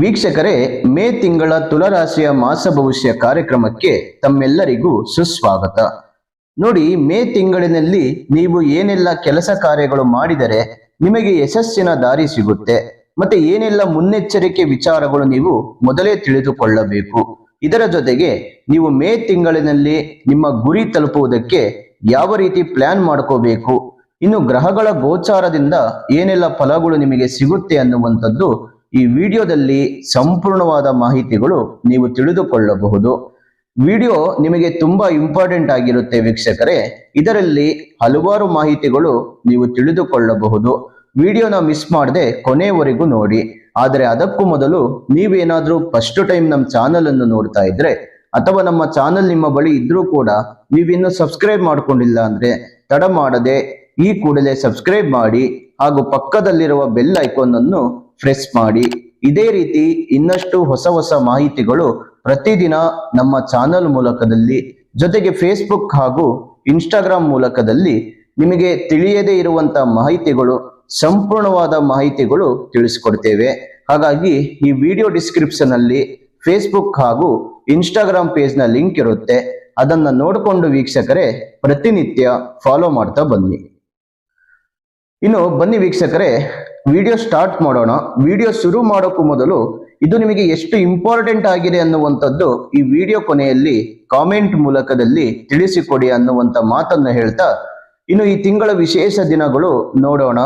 ವೀಕ್ಷಕರೇ, ಮೇ ತಿಂಗಳ ತುಲರಾಶಿಯ ಮಾಸ ಭವಿಷ್ಯ ಕಾರ್ಯಕ್ರಮಕ್ಕೆ ತಮ್ಮೆಲ್ಲರಿಗೂ ಸುಸ್ವಾಗತ. ನೋಡಿ, ಮೇ ತಿಂಗಳಿನಲ್ಲಿ ನೀವು ಏನೆಲ್ಲ ಕೆಲಸ ಕಾರ್ಯಗಳು ಮಾಡಿದರೆ ನಿಮಗೆ ಯಶಸ್ಸಿನ ದಾರಿ ಸಿಗುತ್ತೆ. ಮತ್ತೆ ಏನೆಲ್ಲ ಮುನ್ನೆಚ್ಚರಿಕೆ ವಿಚಾರಗಳು ನೀವು ಮೊದಲೇ ತಿಳಿದುಕೊಳ್ಳಬೇಕು. ಇದರ ಜೊತೆಗೆ ನೀವು ಮೇ ತಿಂಗಳಿನಲ್ಲಿ ನಿಮ್ಮ ಗುರಿ ತಲುಪುವುದಕ್ಕೆ ಯಾವ ರೀತಿ ಪ್ಲಾನ್ ಮಾಡ್ಕೋಬೇಕು? ಇನ್ನು ಗ್ರಹಗಳ ಗೋಚಾರದಿಂದ ಏನೆಲ್ಲ ಫಲಗಳು ನಿಮಗೆ ಸಿಗುತ್ತೆ ಅನ್ನುವಂಥದ್ದು ಈ ವಿಡಿಯೋದಲ್ಲಿ ಸಂಪೂರ್ಣವಾದ ಮಾಹಿತಿಗಳು ನೀವು ತಿಳಿದುಕೊಳ್ಳಬಹುದು. ವಿಡಿಯೋ ನಿಮಗೆ ತುಂಬಾ ಇಂಪಾರ್ಟೆಂಟ್ ಆಗಿರುತ್ತೆ ವೀಕ್ಷಕರೇ. ಇದರಲ್ಲಿ ಹಲವಾರು ಮಾಹಿತಿಗಳು ನೀವು ತಿಳಿದುಕೊಳ್ಳಬಹುದು. ವಿಡಿಯೋನ ಮಿಸ್ ಮಾಡದೆ ಕೊನೆಯವರೆಗೂ ನೋಡಿ. ಆದರೆ ಅದಕ್ಕೂ ಮೊದಲು ನೀವೇನಾದರೂ ಫಸ್ಟ್ ಟೈಮ್ ನಮ್ಮ ಚಾನಲ್ ಅನ್ನು ನೋಡ್ತಾ ಇದ್ರೆ, ಅಥವಾ ನಮ್ಮ ಚಾನಲ್ ನಿಮ್ಮ ಬಳಿ ಇದ್ರೂ ಕೂಡ ನೀವಿನ್ನು ಸಬ್ಸ್ಕ್ರೈಬ್ ಮಾಡ್ಕೊಂಡಿಲ್ಲ ಅಂದ್ರೆ ತಡ ಮಾಡದೆ ಈ ಕೂಡಲೇ ಸಬ್ಸ್ಕ್ರೈಬ್ ಮಾಡಿ, ಹಾಗೂ ಪಕ್ಕದಲ್ಲಿರುವ ಬೆಲ್ ಐಕಾನ್ ಅನ್ನು ಪ್ರೆಸ್ ಮಾಡಿ. ಇದೇ ರೀತಿ ಇನ್ನಷ್ಟು ಹೊಸ ಹೊಸ ಮಾಹಿತಿಗಳು ಪ್ರತಿದಿನ ನಮ್ಮ ಚಾನಲ್ ಮೂಲಕದಲ್ಲಿ, ಜೊತೆಗೆ ಫೇಸ್ಬುಕ್ ಹಾಗೂ ಇನ್ಸ್ಟಾಗ್ರಾಮ್ ಮೂಲಕದಲ್ಲಿ ನಿಮಗೆ ತಿಳಿಯದೇ ಇರುವಂತ ಮಾಹಿತಿಗಳು, ಸಂಪೂರ್ಣವಾದ ಮಾಹಿತಿಗಳು ತಿಳಿಸಿಕೊಡ್ತೇವೆ. ಹಾಗಾಗಿ ಈ ವಿಡಿಯೋ ಡಿಸ್ಕ್ರಿಪ್ಷನ್ ಅಲ್ಲಿ ಫೇಸ್ಬುಕ್ ಹಾಗೂ ಇನ್ಸ್ಟಾಗ್ರಾಮ್ ಪೇಜ್ನ ಲಿಂಕ್ ಇರುತ್ತೆ. ಅದನ್ನ ನೋಡಿಕೊಂಡು ವೀಕ್ಷಕರೇ ಪ್ರತಿನಿತ್ಯ ಫಾಲೋ ಮಾಡ್ತಾ ಬನ್ನಿ. ಇನ್ನು ಬನ್ನಿ ವೀಕ್ಷಕರೇ ವಿಡಿಯೋ ಸ್ಟಾರ್ಟ್ ಮಾಡೋಣ. ವಿಡಿಯೋ ಶುರು ಮಾಡೋಕ್ಕೂ ಮೊದಲು ಇದು ನಿಮಗೆ ಎಷ್ಟು ಇಂಪಾರ್ಟೆಂಟ್ ಆಗಿದೆ ಅನ್ನುವಂಥದ್ದು ಈ ವಿಡಿಯೋ ಕೊನೆಯಲ್ಲಿ ಕಾಮೆಂಟ್ ಮೂಲಕದಲ್ಲಿ ತಿಳಿಸಿಕೊಡಿ ಅನ್ನುವಂಥ ಮಾತನ್ನು ಹೇಳ್ತಾ ಇನ್ನು ಈ ತಿಂಗಳ ವಿಶೇಷ ದಿನಗಳು ನೋಡೋಣ.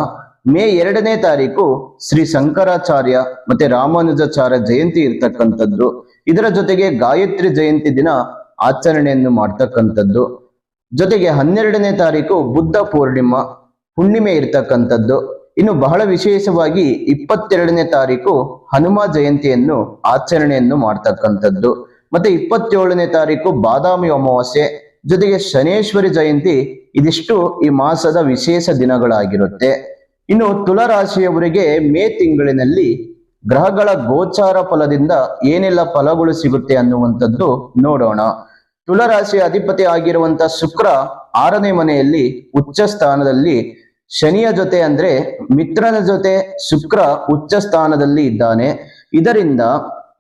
ಮೇ ಎರಡನೇ ತಾರೀಕು ಶ್ರೀ ಶಂಕರಾಚಾರ್ಯ ಮತ್ತೆ ರಾಮಾನುಜಾಚಾರ್ಯ ಜಯಂತಿ ಇರ್ತಕ್ಕಂಥದ್ದು. ಇದರ ಜೊತೆಗೆ ಗಾಯತ್ರಿ ಜಯಂತಿ ದಿನ ಆಚರಣೆಯನ್ನು ಮಾಡ್ತಕ್ಕಂಥದ್ದು. ಜೊತೆಗೆ ಹನ್ನೆರಡನೇ ತಾರೀಕು ಬುದ್ಧ ಪೂರ್ಣಿಮಾ, ಹುಣ್ಣಿಮೆ ಇರ್ತಕ್ಕಂಥದ್ದು. ಇನ್ನು ಬಹಳ ವಿಶೇಷವಾಗಿ ಇಪ್ಪತ್ತೆರಡನೇ ತಾರೀಕು ಹನುಮ ಜಯಂತಿಯನ್ನು ಆಚರಣೆಯನ್ನು ಮಾಡ್ತಕ್ಕಂಥದ್ದು. ಮತ್ತೆ ಇಪ್ಪತ್ತೇಳನೇ ತಾರೀಕು ಬಾದಾಮಿ ಅಮಾವಾಸ್ಯೆ, ಜೊತೆಗೆ ಶನೇಶ್ವರಿ ಜಯಂತಿ ಇದಿಷ್ಟು ಈ ಮಾಸದ ವಿಶೇಷ ದಿನಗಳಾಗಿರುತ್ತೆ. ಇನ್ನು ತುಲರಾಶಿಯವರಿಗೆ ಮೇ ತಿಂಗಳಿನಲ್ಲಿ ಗ್ರಹಗಳ ಗೋಚಾರ ಫಲದಿಂದ ಏನೆಲ್ಲ ಫಲಗಳು ಸಿಗುತ್ತೆ ಅನ್ನುವಂಥದ್ದು ನೋಡೋಣ. ತುಲರಾಶಿಯ ಅಧಿಪತಿ ಆಗಿರುವಂತ ಶುಕ್ರ ಆರನೇ ಮನೆಯಲ್ಲಿ ಉಚ್ಚ ಸ್ಥಾನದಲ್ಲಿ ಶನಿಯ ಜೊತೆ ಅಂದ್ರೆ ಮಿತ್ರನ ಜೊತೆ ಶುಕ್ರ ಉಚ್ಚ ಸ್ಥಾನದಲ್ಲಿ ಇದ್ದಾನೆ. ಇದರಿಂದ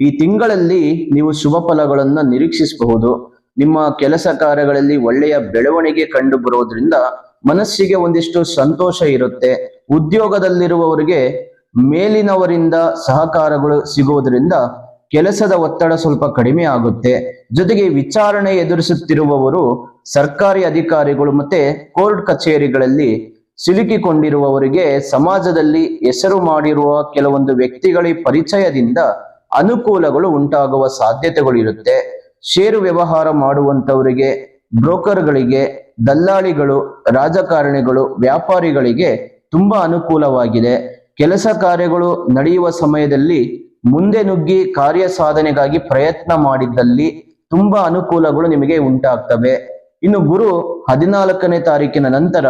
ಈ ತಿಂಗಳಲ್ಲಿ ನೀವು ಶುಭ ಫಲಗಳನ್ನು ನಿರೀಕ್ಷಿಸಬಹುದು. ನಿಮ್ಮ ಕೆಲಸ ಕಾರ್ಯಗಳಲ್ಲಿ ಒಳ್ಳೆಯ ಬೆಳವಣಿಗೆ ಕಂಡು ಬರೋದ್ರಿಂದ ಮನಸ್ಸಿಗೆ ಒಂದಿಷ್ಟು ಸಂತೋಷ ಇರುತ್ತೆ. ಉದ್ಯೋಗದಲ್ಲಿರುವವರಿಗೆ ಮೇಲಿನವರಿಂದ ಸಹಕಾರಗಳು ಸಿಗೋದ್ರಿಂದ ಕೆಲಸದ ಒತ್ತಡ ಸ್ವಲ್ಪ ಕಡಿಮೆ ಆಗುತ್ತೆ. ಜೊತೆಗೆ ವಿಚಾರಣೆ ಎದುರಿಸುತ್ತಿರುವವರು ಸರ್ಕಾರಿ ಅಧಿಕಾರಿಗಳು ಮತ್ತೆ ಕೋರ್ಟ್ ಕಚೇರಿಗಳಲ್ಲಿ ಸಿಲುಕಿಕೊಂಡಿರುವವರಿಗೆ ಸಮಾಜದಲ್ಲಿ ಹೆಸರು ಮಾಡಿರುವ ಕೆಲವೊಂದು ವ್ಯಕ್ತಿಗಳ ಪರಿಚಯದಿಂದ ಅನುಕೂಲಗಳು ಉಂಟಾಗುವ ಸಾಧ್ಯತೆಗಳಿರುತ್ತೆ. ಷೇರು ವ್ಯವಹಾರ ಮಾಡುವಂತವರಿಗೆ ಬ್ರೋಕರ್ಗಳಿಗೆ, ದಲ್ಲಾಳಿಗಳು, ರಾಜಕಾರಣಿಗಳು, ವ್ಯಾಪಾರಿಗಳಿಗೆ ತುಂಬಾ ಅನುಕೂಲವಾಗಿದೆ. ಕೆಲಸ ಕಾರ್ಯಗಳು ನಡೆಯುವ ಸಮಯದಲ್ಲಿ ಮುಂದೆ ನುಗ್ಗಿ ಕಾರ್ಯ ಸಾಧನೆಗಾಗಿ ಪ್ರಯತ್ನ ಮಾಡಿದ್ದಲ್ಲಿ ತುಂಬಾ ಅನುಕೂಲಗಳು ನಿಮಗೆ ಉಂಟಾಗ್ತವೆ. ಇನ್ನು ಗುರು ಹದಿನಾಲ್ಕನೇ ತಾರೀಕಿನ ನಂತರ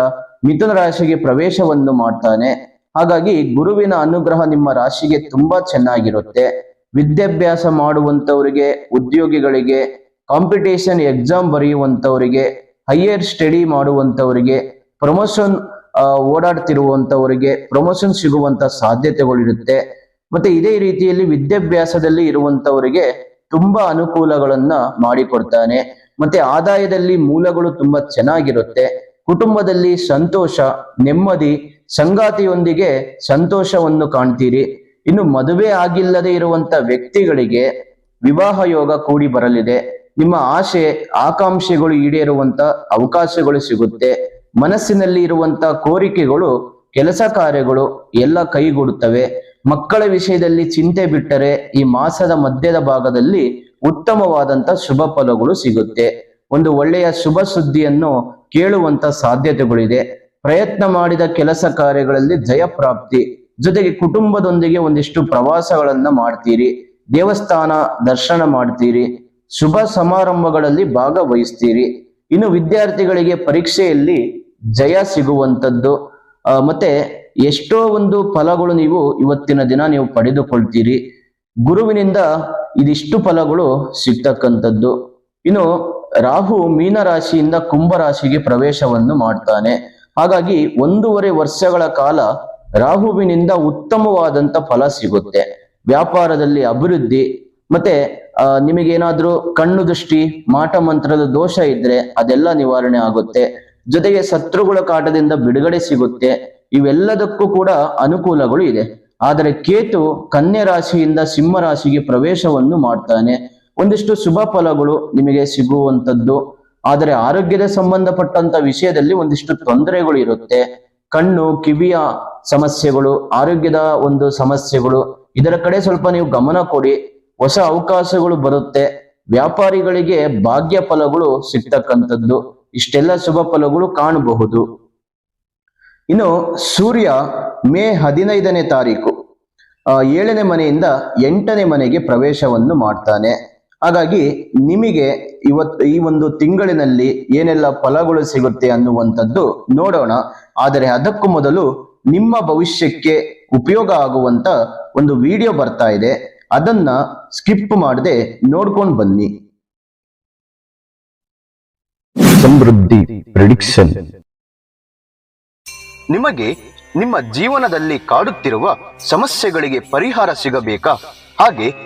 ಮಿಥುನ ರಾಶಿಗೆ ಪ್ರವೇಶವನ್ನು ಮಾಡ್ತಾನೆ. ಹಾಗಾಗಿ ಗುರುವಿನ ಅನುಗ್ರಹ ನಿಮ್ಮ ರಾಶಿಗೆ ತುಂಬಾ ಚೆನ್ನಾಗಿರುತ್ತೆ. ವಿದ್ಯಾಭ್ಯಾಸ ಮಾಡುವಂತವರಿಗೆ ಉದ್ಯೋಗಿಗಳಿಗೆ, ಕಾಂಪಿಟೇಷನ್ ಎಕ್ಸಾಮ್ ಬರೆಯುವಂತವರಿಗೆ ಹೈಯರ್ ಸ್ಟಡಿ ಮಾಡುವಂತವರಿಗೆ ಪ್ರಮೋಷನ್ ಓಡಾಡ್ತಿರುವಂತವರಿಗೆ ಪ್ರಮೋಷನ್ ಸಿಗುವಂತ ಸಾಧ್ಯತೆಗಳಿರುತ್ತೆ. ಮತ್ತೆ ಇದೇ ರೀತಿಯಲ್ಲಿ ವಿದ್ಯಾಭ್ಯಾಸದಲ್ಲಿ ಇರುವಂತವರಿಗೆ ತುಂಬಾ ಅನುಕೂಲಗಳನ್ನ ಮಾಡಿಕೊಡ್ತಾನೆ. ಮತ್ತೆ ಆದಾಯದಲ್ಲಿ ಮೂಲಗಳು ತುಂಬಾ ಚೆನ್ನಾಗಿರುತ್ತೆ. ಕುಟುಂಬದಲ್ಲಿ ಸಂತೋಷ, ನೆಮ್ಮದಿ, ಸಂಗಾತಿಯೊಂದಿಗೆ ಸಂತೋಷವನ್ನು ಕಾಣ್ತೀರಿ. ಇನ್ನು ಮದುವೆ ಆಗಿಲ್ಲದೆ ಇರುವಂತ ವ್ಯಕ್ತಿಗಳಿಗೆ ವಿವಾಹ ಯೋಗ ಕೂಡಿ ಬರಲಿದೆ. ನಿಮ್ಮ ಆಶೆ ಆಕಾಂಕ್ಷೆಗಳು ಈಡೇರುವಂತ ಅವಕಾಶಗಳು ಸಿಗುತ್ತೆ. ಮನಸ್ಸಿನಲ್ಲಿ ಇರುವಂತ ಕೋರಿಕೆಗಳು, ಕೆಲಸ ಕಾರ್ಯಗಳು ಎಲ್ಲ ಕೈಗೂಡುತ್ತವೆ. ಮಕ್ಕಳ ವಿಷಯದಲ್ಲಿ ಚಿಂತೆ ಬಿಟ್ಟರೆ ಈ ಮಾಸದ ಮಧ್ಯದ ಭಾಗದಲ್ಲಿ ಉತ್ತಮವಾದಂತ ಶುಭ ಫಲಗಳು ಸಿಗುತ್ತೆ. ಒಂದು ಒಳ್ಳೆಯ ಶುಭ ಸುದ್ದಿಯನ್ನು ಕೇಳುವಂತ ಸಾಧ್ಯತೆಗಳಿದೆ. ಪ್ರಯತ್ನ ಮಾಡಿದ ಕೆಲಸ ಕಾರ್ಯಗಳಲ್ಲಿ ಜಯ ಪ್ರಾಪ್ತಿ. ಜೊತೆಗೆ ಕುಟುಂಬದೊಂದಿಗೆ ಒಂದಿಷ್ಟು ಪ್ರವಾಸಗಳನ್ನ ಮಾಡ್ತೀರಿ. ದೇವಸ್ಥಾನ ದರ್ಶನ ಮಾಡ್ತೀರಿ. ಶುಭ ಸಮಾರಂಭಗಳಲ್ಲಿ ಭಾಗವಹಿಸ್ತೀರಿ. ಇನ್ನು ವಿದ್ಯಾರ್ಥಿಗಳಿಗೆ ಪರೀಕ್ಷೆಯಲ್ಲಿ ಜಯ ಸಿಗುವಂಥದ್ದು ಮತ್ತೆ ಎಷ್ಟೋ ಒಂದು ಫಲಗಳು ನೀವು ಇವತ್ತಿನ ದಿನ ನೀವು ಪಡೆದುಕೊಳ್ತೀರಿ. ಗುರುವಿನಿಂದ ಇದಿಷ್ಟು ಫಲಗಳು ಸಿಗ್ತಕ್ಕಂಥದ್ದು. ಇನ್ನು ರಾಹು ಮೀನ ರಾಶಿಯಿಂದ ಕುಂಭ ರಾಶಿಗೆ ಪ್ರವೇಶವನ್ನು ಮಾಡ್ತಾನೆ. ಹಾಗಾಗಿ ಒಂದೂವರೆ ವರ್ಷಗಳ ಕಾಲ ರಾಹುವಿನಿಂದ ಉತ್ತಮವಾದಂತ ಫಲ ಸಿಗುತ್ತೆ. ವ್ಯಾಪಾರದಲ್ಲಿ ಅಭಿವೃದ್ಧಿ, ಮತ್ತೆ ನಿಮಗೇನಾದ್ರೂ ಕಣ್ಣು ದೃಷ್ಟಿ, ಮಾಟ ಮಂತ್ರದ ದೋಷ ಇದ್ರೆ ಅದೆಲ್ಲ ನಿವಾರಣೆ ಆಗುತ್ತೆ. ಜೊತೆಗೆ ಶತ್ರುಗಳ ಕಾಟದಿಂದ ಬಿಡುಗಡೆ ಸಿಗುತ್ತೆ. ಇವೆಲ್ಲದಕ್ಕೂ ಕೂಡ ಅನುಕೂಲಗಳು ಇದೆ. ಆದರೆ ಕೇತು ಕನ್ಯಾ ರಾಶಿಯಿಂದ ಸಿಂಹ ರಾಶಿಗೆ ಪ್ರವೇಶವನ್ನು ಮಾಡ್ತಾನೆ. ಒಂದಿಷ್ಟು ಶುಭ ಫಲಗಳು ನಿಮಗೆ ಸಿಗುವಂತದ್ದು ಆದರೆ ಆರೋಗ್ಯದ ಸಂಬಂಧಪಟ್ಟಂತ ವಿಷಯದಲ್ಲಿ ಒಂದಿಷ್ಟು ತೊಂದರೆಗಳು ಇರುತ್ತೆ. ಕಣ್ಣು, ಕಿವಿಯ ಸಮಸ್ಯೆಗಳು, ಆರೋಗ್ಯದ ಒಂದು ಸಮಸ್ಯೆಗಳು. ಇದರ ಕಡೆ ಸ್ವಲ್ಪ ನೀವು ಗಮನ ಕೊಡಿ. ಹೊಸ ಅವಕಾಶಗಳು ಬರುತ್ತೆ. ವ್ಯಾಪಾರಿಗಳಿಗೆ ಭಾಗ್ಯ ಫಲಗಳು ಸಿಗ್ತಕ್ಕಂಥದ್ದು. ಇಷ್ಟೆಲ್ಲ ಶುಭ ಫಲಗಳು ಕಾಣಬಹುದು. ಇನ್ನು ಸೂರ್ಯ ಮೇ ಹದಿನೈದನೇ ತಾರೀಕು. ಏಳನೇ ಮನೆಯಿಂದ ಎಂಟನೇ ಮನೆಗೆ ಪ್ರವೇಶವನ್ನು ಮಾಡ್ತಾನೆ. ಹಾಗಾಗಿ ನಿಮಗೆ ಇವತ್ತು ಈ ಒಂದು ತಿಂಗಳಿನಲ್ಲಿ ಏನೆಲ್ಲ ಫಲಗಳು ಸಿಗುತ್ತೆ ಅನ್ನುವಂಥದ್ದು ನೋಡೋಣ. ಆದರೆ ಅದಕ್ಕೂ ಮೊದಲು ನಿಮ್ಮ ಭವಿಷ್ಯಕ್ಕೆ ಉಪಯೋಗ ಆಗುವಂತ ಒಂದು ವಿಡಿಯೋ ಬರ್ತಾ ಇದೆ. ಅದನ್ನ ಸ್ಕಿಪ್ ಮಾಡದೆ ನೋಡ್ಕೊಂಡು ಬನ್ನಿ. ಸಮೃದ್ಧಿ ಪ್ರಿಡಿಕ್ಷನ್. ನಿಮಗೆ ನಿಮ್ಮ ಜೀವನದಲ್ಲಿ ಕಾಡುತ್ತಿರುವ ಸಮಸ್ಯೆಗಳಿಗೆ ಪರಿಹಾರ ಸಿಗಬೇಕಾ? ಹಾಗೆ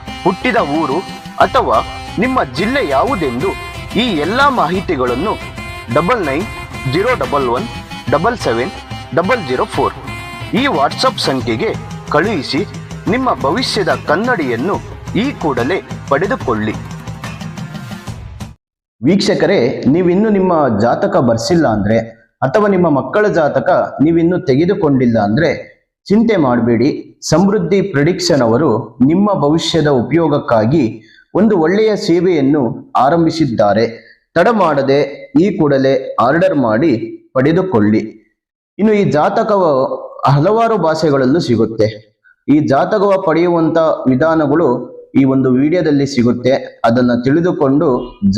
ಹುಟ್ಟಿದ ಊರು ಅಥವಾ ನಿಮ್ಮ ಜಿಲ್ಲೆ ಯಾವುದೆಂದು ಈ ಎಲ್ಲ ಮಾಹಿತಿಗಳನ್ನು double nine zero double one double seven double zero four ಈ ವಾಟ್ಸಪ್ ಸಂಖ್ಯೆಗೆ ಕಳುಹಿಸಿ ನಿಮ್ಮ ಭವಿಷ್ಯದ ಕನ್ನಡಿಯನ್ನು ಈ ಕೂಡಲೇ ಪಡೆದುಕೊಳ್ಳಿ. ವೀಕ್ಷಕರೇ, ನೀವಿನ್ನು ನಿಮ್ಮ ಜಾತಕ ಬರ್ಸಿಲ್ಲ ಅಂದ್ರೆ ಅಥವಾ ನಿಮ್ಮ ಮಕ್ಕಳ ಜಾತಕ ನೀವಿನ್ನು ತೆಗೆದುಕೊಂಡಿಲ್ಲ ಅಂದ್ರೆ ಚಿಂತೆ ಮಾಡಬೇಡಿ. ಸಮೃದ್ಧಿ ಪ್ರೆಡಿಕ್ಷನ್ ಅವರು ನಿಮ್ಮ ಭವಿಷ್ಯದ ಉಪಯೋಗಕ್ಕಾಗಿ ಒಂದು ಒಳ್ಳೆಯ ಸೇವೆಯನ್ನು ಆರಂಭಿಸಿದ್ದಾರೆ. ತಡ ಮಾಡದೆ ಈ ಕೂಡಲೇ ಆರ್ಡರ್ ಮಾಡಿ ಪಡೆದುಕೊಳ್ಳಿ. ಇನ್ನು ಈ ಜಾತಕವು ಹಲವಾರು ಭಾಷೆಗಳಲ್ಲೂ ಸಿಗುತ್ತೆ. ಈ ಜಾತಕವ ಪಡೆಯುವಂತ ವಿಧಾನಗಳು ಈ ಒಂದು ವಿಡಿಯೋದಲ್ಲಿ ಸಿಗುತ್ತೆ. ಅದನ್ನು ತಿಳಿದುಕೊಂಡು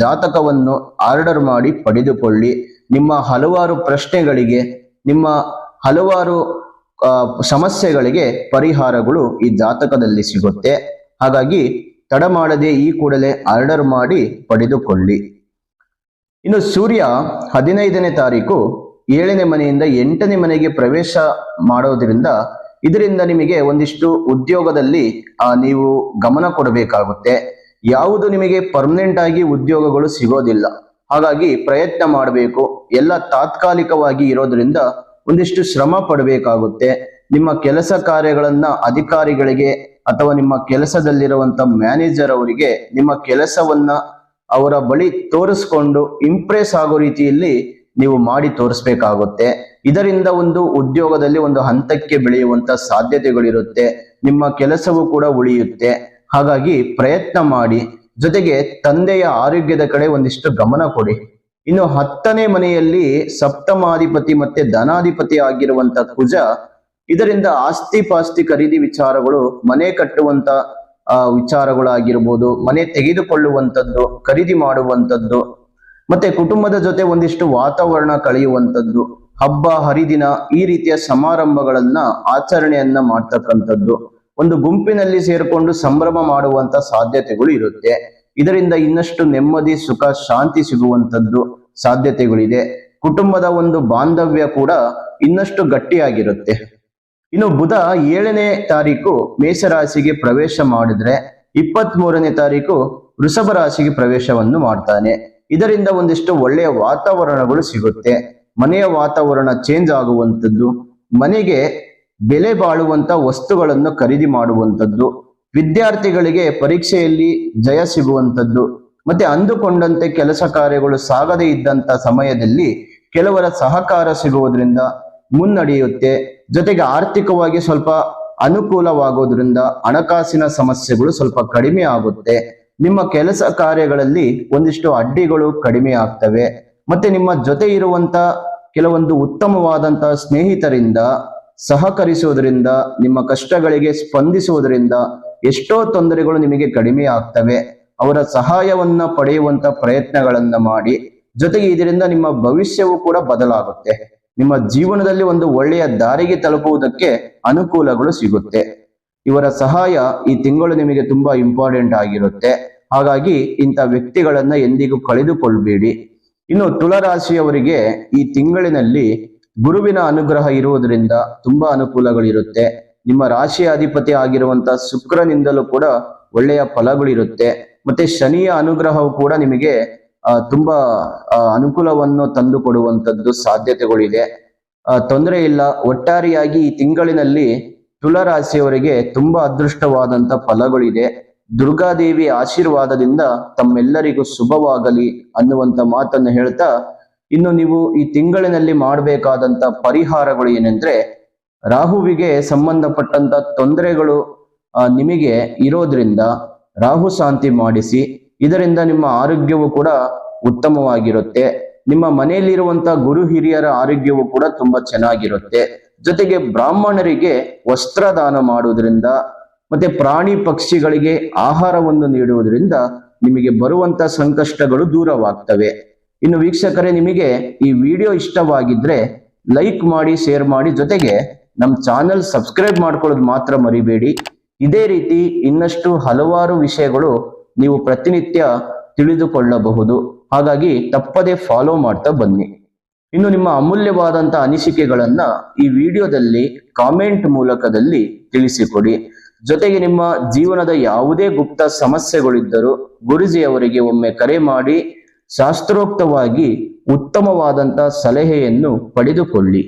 ಜಾತಕವನ್ನು ಆರ್ಡರ್ ಮಾಡಿ ಪಡೆದುಕೊಳ್ಳಿ. ನಿಮ್ಮ ಹಲವಾರು ಪ್ರಶ್ನೆಗಳಿಗೆ, ನಿಮ್ಮ ಹಲವಾರು ಸಮಸ್ಯೆಗಳಿಗೆ ಪರಿಹಾರಗಳು ಈ ಜಾತಕದಲ್ಲಿ ಸಿಗುತ್ತೆ. ಹಾಗಾಗಿ ತಡ ಮಾಡದೆ ಈ ಕೂಡಲೇ ಆರ್ಡರ್ ಮಾಡಿ ಪಡೆದುಕೊಳ್ಳಿ. ಇನ್ನು ಸೂರ್ಯ ಹದಿನೈದನೇ ತಾರೀಕು ಏಳನೇ ಮನೆಯಿಂದ ಎಂಟನೇ ಮನೆಗೆ ಪ್ರವೇಶ ಮಾಡೋದ್ರಿಂದ ಇದರಿಂದ ನಿಮಗೆ ಒಂದಿಷ್ಟು ಉದ್ಯೋಗದಲ್ಲಿ ನೀವು ಗಮನ ಕೊಡಬೇಕಾಗುತ್ತೆ. ಯಾವುದು ನಿಮಗೆ ಪರ್ಮನೆಂಟ್ ಆಗಿ ಉದ್ಯೋಗಗಳು ಸಿಗೋದಿಲ್ಲ. ಹಾಗಾಗಿ ಪ್ರಯತ್ನ ಮಾಡಬೇಕು. ಎಲ್ಲ ತಾತ್ಕಾಲಿಕವಾಗಿ ಇರೋದ್ರಿಂದ ಒಂದಿಷ್ಟು ಶ್ರಮ ಪಡಬೇಕಾಗುತ್ತೆ. ನಿಮ್ಮ ಕೆಲಸ ಕಾರ್ಯಗಳನ್ನ ಅಧಿಕಾರಿಗಳಿಗೆ ಅಥವಾ ನಿಮ್ಮ ಕೆಲಸದಲ್ಲಿರುವಂತ ಮ್ಯಾನೇಜರ್ ಅವರಿಗೆ ನಿಮ್ಮ ಕೆಲಸವನ್ನ ಅವರ ಬಳಿ ತೋರಿಸ್ಕೊಂಡು ಇಂಪ್ರೆಸ್ ಆಗೋ ರೀತಿಯಲ್ಲಿ ನೀವು ಮಾಡಿ ತೋರಿಸ್ಬೇಕಾಗುತ್ತೆ. ಇದರಿಂದ ಒಂದು ಉದ್ಯೋಗದಲ್ಲಿ ಒಂದು ಹಂತಕ್ಕೆ ಬೆಳೆಯುವಂತ ಸಾಧ್ಯತೆಗಳಿರುತ್ತೆ. ನಿಮ್ಮ ಕೆಲಸವೂ ಕೂಡ ಉಳಿಯುತ್ತೆ. ಹಾಗಾಗಿ ಪ್ರಯತ್ನ ಮಾಡಿ. ಜೊತೆಗೆ ತಂದೆಯ ಆರೋಗ್ಯದ ಕಡೆ ಒಂದಿಷ್ಟು ಗಮನ ಕೊಡಿ. ಇನ್ನು ಹತ್ತನೇ ಮನೆಯಲ್ಲಿ ಸಪ್ತಮಾಧಿಪತಿ ಮತ್ತೆ ಧನಾಧಿಪತಿ ಆಗಿರುವಂತ ಕುಜ ಇದರಿಂದ ಆಸ್ತಿ ಪಾಸ್ತಿ ಖರೀದಿ ವಿಚಾರಗಳು, ಮನೆ ಕಟ್ಟುವಂತ, ಆ, ವಿಚಾರಗಳಾಗಿರ್ಬೋದು, ಮನೆ ತೆಗೆದುಕೊಳ್ಳುವಂಥದ್ದು ಖರೀದಿ ಮಾಡುವಂಥದ್ದು ಮತ್ತೆ ಕುಟುಂಬದ ಜೊತೆ ಒಂದಿಷ್ಟು ವಾತಾವರಣ ಕಳೆಯುವಂಥದ್ದು ಹಬ್ಬ, ಹರಿದಿನ ಈ ರೀತಿಯ ಸಮಾರಂಭಗಳನ್ನ ಆಚರಣೆಯನ್ನ ಮಾಡ್ತಕ್ಕಂಥದ್ದು. ಒಂದು ಗುಂಪಿನಲ್ಲಿ ಸೇರಿಕೊಂಡು ಸಂಭ್ರಮ ಮಾಡುವಂತ ಸಾಧ್ಯತೆಗಳು ಇರುತ್ತೆ. ಇದರಿಂದ ಇನ್ನಷ್ಟು ನೆಮ್ಮದಿ, ಸುಖ, ಶಾಂತಿ ಸಿಗುವಂತದ್ದು ಸಾಧ್ಯತೆಗಳಿದೆ. ಕುಟುಂಬದ ಒಂದು ಬಾಂಧವ್ಯ ಕೂಡ ಇನ್ನಷ್ಟು ಗಟ್ಟಿಯಾಗಿರುತ್ತೆ. ಇನ್ನು ಬುಧ ಏಳನೇ ತಾರೀಕು ಮೇಷರಾಶಿಗೆ ಪ್ರವೇಶ ಮಾಡಿದ್ರೆ ಇಪ್ಪತ್ತ್ ಮೂರನೇ ತಾರೀಕು ವೃಷಭ ರಾಶಿಗೆ ಪ್ರವೇಶವನ್ನು ಮಾಡ್ತಾನೆ. ಇದರಿಂದ ಒಂದಿಷ್ಟು ಒಳ್ಳೆಯ ವಾತಾವರಣಗಳು ಸಿಗುತ್ತೆ. ಮನೆಯ ವಾತಾವರಣ ಚೇಂಜ್ ಆಗುವಂಥದ್ದು, ಮನೆಗೆ ಬೆಲೆ ಬಾಳುವಂತ ವಸ್ತುಗಳನ್ನು ಖರೀದಿ ಮಾಡುವಂಥದ್ದು ವಿದ್ಯಾರ್ಥಿಗಳಿಗೆ ಪರೀಕ್ಷೆಯಲ್ಲಿ ಜಯ ಸಿಗುವಂಥದ್ದು. ಮತ್ತೆ ಅಂದುಕೊಂಡಂತೆ ಕೆಲಸ ಕಾರ್ಯಗಳು ಸಾಗದೇ ಇದ್ದಂತ ಸಮಯದಲ್ಲಿ ಕೆಲವರ ಸಹಕಾರ ಸಿಗುವುದರಿಂದ ಮುನ್ನಡೆಯುತ್ತೆ. ಜೊತೆಗೆ ಆರ್ಥಿಕವಾಗಿ ಸ್ವಲ್ಪ ಅನುಕೂಲವಾಗೋದ್ರಿಂದ ಹಣಕಾಸಿನ ಸಮಸ್ಯೆಗಳು ಸ್ವಲ್ಪ ಕಡಿಮೆ ಆಗುತ್ತೆ. ನಿಮ್ಮ ಕೆಲಸ ಕಾರ್ಯಗಳಲ್ಲಿ ಒಂದಿಷ್ಟು ಅಡ್ಡಿಗಳು ಕಡಿಮೆ ಆಗ್ತವೆ. ಮತ್ತೆ ನಿಮ್ಮ ಜೊತೆ ಇರುವಂತ ಕೆಲವೊಂದು ಉತ್ತಮವಾದಂತಹ ಸ್ನೇಹಿತರಿಂದ ಸಹಕರಿಸುವುದರಿಂದ, ನಿಮ್ಮ ಕಷ್ಟಗಳಿಗೆ ಸ್ಪಂದಿಸುವುದರಿಂದ ಎಷ್ಟೋ ತೊಂದರೆಗಳು ನಿಮಗೆ ಕಡಿಮೆ ಆಗ್ತವೆ. ಅವರ ಸಹಾಯವನ್ನ ಪಡೆಯುವಂತ ಪ್ರಯತ್ನಗಳನ್ನ ಮಾಡಿ, ಜೊತೆಗೆ ಇದರಿಂದ ನಿಮ್ಮ ಭವಿಷ್ಯವು ಕೂಡ ಬದಲಾಗುತ್ತೆ. ನಿಮ್ಮ ಜೀವನದಲ್ಲಿ ಒಂದು ಒಳ್ಳೆಯ ದಾರಿಗೆ ತಲುಪುವುದಕ್ಕೆ ಅನುಕೂಲಗಳು ಸಿಗುತ್ತೆ. ಇವರ ಸಹಾಯ ಈ ತಿಂಗಳು ನಿಮಗೆ ತುಂಬಾ ಇಂಪಾರ್ಟೆಂಟ್ ಆಗಿರುತ್ತೆ. ಹಾಗಾಗಿ ಇಂಥ ವ್ಯಕ್ತಿಗಳನ್ನ ಎಂದಿಗೂ ಕಳೆದುಕೊಳ್ಬೇಡಿ. ಇನ್ನು ತುಳರಾಶಿಯವರಿಗೆ ಈ ತಿಂಗಳಿನಲ್ಲಿ ಗುರುವಿನ ಅನುಗ್ರಹ ಇರುವುದರಿಂದ ತುಂಬಾ ಅನುಕೂಲಗಳಿರುತ್ತೆ. ನಿಮ್ಮ ರಾಶಿಯ ಅಧಿಪತಿ ಆಗಿರುವಂತ ಶುಕ್ರನಿಂದಲೂ ಕೂಡ ಒಳ್ಳೆಯ ಫಲಗಳಿರುತ್ತೆ. ಮತ್ತೆ ಶನಿಯ ಅನುಗ್ರಹವು ಕೂಡ ನಿಮಗೆ ತುಂಬಾ ಅನುಕೂಲವನ್ನು ತಂದು ಕೊಡುವಂತದ್ದು ಸಾಧ್ಯತೆಗಳಿದೆ ತೊಂದರೆ ಇಲ್ಲ. ಒಟ್ಟಾರೆಯಾಗಿ ಈ ತಿಂಗಳಿನಲ್ಲಿ ತುಲರಾಶಿಯವರಿಗೆ ತುಂಬಾ ಅದೃಷ್ಟವಾದಂತ ಫಲಗಳಿದೆ. ದುರ್ಗಾದೇವಿ ಆಶೀರ್ವಾದದಿಂದ ತಮ್ಮೆಲ್ಲರಿಗೂ ಶುಭವಾಗಲಿ ಅನ್ನುವಂತ ಮಾತನ್ನು ಹೇಳ್ತಾ, ಇನ್ನು ನೀವು ಈ ತಿಂಗಳಿನಲ್ಲಿ ಮಾಡಬೇಕಾದಂತ ಪರಿಹಾರಗಳು ಏನೆಂದ್ರೆ ರಾಹುವಿಗೆ ಸಂಬಂಧಪಟ್ಟಂತ ತೊಂದರೆಗಳು ನಿಮಗೆ ಇರೋದ್ರಿಂದ ರಾಹು ಶಾಂತಿ ಮಾಡಿಸಿ, ಇದರಿಂದ ನಿಮ್ಮ ಆರೋಗ್ಯವು ಕೂಡ ಉತ್ತಮವಾಗಿರುತ್ತೆ. ನಿಮ್ಮ ಮನೆಯಲ್ಲಿರುವಂತ ಗುರು ಹಿರಿಯರ ಆರೋಗ್ಯವು ಕೂಡ ತುಂಬಾ ಚೆನ್ನಾಗಿರುತ್ತೆ. ಜೊತೆಗೆ ಬ್ರಾಹ್ಮಣರಿಗೆ ವಸ್ತ್ರದಾನ ಮಾಡುವುದರಿಂದ, ಮತ್ತೆ ಪ್ರಾಣಿ ಪಕ್ಷಿಗಳಿಗೆ ಆಹಾರವನ್ನು ನೀಡುವುದರಿಂದ ನಿಮಗೆ ಬರುವಂತ ಸಂಕಷ್ಟಗಳು ದೂರವಾಗ್ತವೆ. ಇನ್ನು ವೀಕ್ಷಕರೇ, ನಿಮಗೆ ಈ ವಿಡಿಯೋ ಇಷ್ಟವಾಗಿದ್ರೆ ಲೈಕ್ ಮಾಡಿ, ಶೇರ್ ಮಾಡಿ, ಜೊತೆಗೆ ನಮ್ಮ ಚಾನೆಲ್ ಸಬ್ಸ್ಕ್ರೈಬ್ ಮಾಡ್ಕೊಳ್ಳೋದು ಮಾತ್ರ ಮರಿಬೇಡಿ. ಇದೇ ರೀತಿ ಇನ್ನಷ್ಟು ಹಲವಾರು ವಿಷಯಗಳು ನೀವು ಪ್ರತಿನಿತ್ಯ ತಿಳಿದುಕೊಳ್ಳಬಹುದು. ಹಾಗಾಗಿ ತಪ್ಪದೆ ಫಾಲೋ ಮಾಡ್ತಾ ಬನ್ನಿ. ಇನ್ನು ನಿಮ್ಮ ಅಮೂಲ್ಯವಾದಂತ ಅನಿಸಿಕೆಗಳನ್ನ ಈ ವಿಡಿಯೋದಲ್ಲಿ ಕಾಮೆಂಟ್ ಮೂಲಕದಲ್ಲಿ ತಿಳಿಸಿಕೊಡಿ. ಜೊತೆಗೆ ನಿಮ್ಮ ಜೀವನದ ಯಾವುದೇ ಗುಪ್ತ ಸಮಸ್ಯೆಗಳಿದ್ದರೂ ಗುರುಜಿಯವರಿಗೆ ಒಮ್ಮೆ ಕರೆ ಮಾಡಿ ಶಾಸ್ತ್ರೋಕ್ತವಾಗಿ ಉತ್ತಮವಾದಂತ ಸಲಹೆಯನ್ನು ಪಡೆದುಕೊಳ್ಳಿ.